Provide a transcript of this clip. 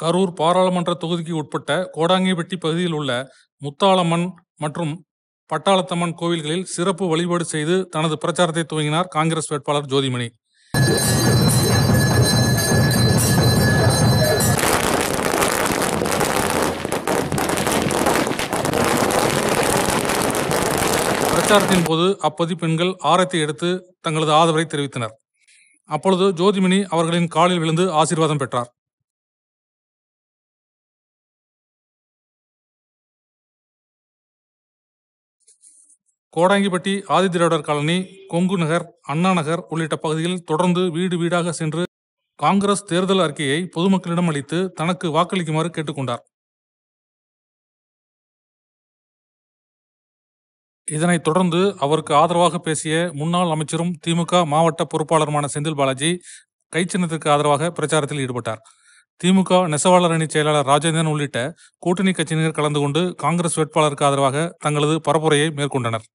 கரூர் பாராளுமன்ற தொகுதிக்கு உட்பட்ட கோடாங்கிப்பட்டி பகுதியில் உள்ள முத்தாளம்மன் மற்றும் பட்டாளத்தம்மன் கோவில்களில் சிறப்பு வழிபாடு செய்து தனது பிரச்சாரத்தை துவங்கினார் காங்கிரஸ் வேட்பாளர் ஜோதிமணி. பிரச்சாரத்தின் போது அப்பதி பெண்கள் ஆரத்தை எடுத்து தங்களது ஆதரவை தெரிவித்தனர். அப்பொழுது ஜோதிமணி அவர்களின் காலில் விழுந்து ஆசீர்வாதம் பெற்றார். கோடாங்கிப்பட்டி ஆதிதிராவிடர் காலனி கொங்கு நகர் அண்ணா நகர் உள்ளிட்ட பகுதியில் தொடர்ந்து வீடு வீடாக சென்று காங்கிரஸ் தேர்தல் அறிக்கையை பொதுமக்களிடம் அளித்து தனக்கு வாக்களிக்குமாறு கேட்டுக்கொண்டார். இதனைத் தொடர்ந்து அவருக்கு ஆதரவாக பேசிய முன்னாள் அமைச்சரும் திமுக மாவட்ட பொறுப்பாளருமான செந்தில் பாலாஜி கைச்சின்னத்திற்கு ஆதரவாக பிரச்சாரத்தில் ஈடுபட்டார். திமுக நெசவாளர் அணி செயலாளர் ராஜேந்திரன் உள்ளிட்ட கூட்டணி கட்சியினர் கலந்து கொண்டு காங்கிரஸ் வேட்பாளருக்கு ஆதரவாக தங்களது பரப்புரையை மேற்கொண்டனர்.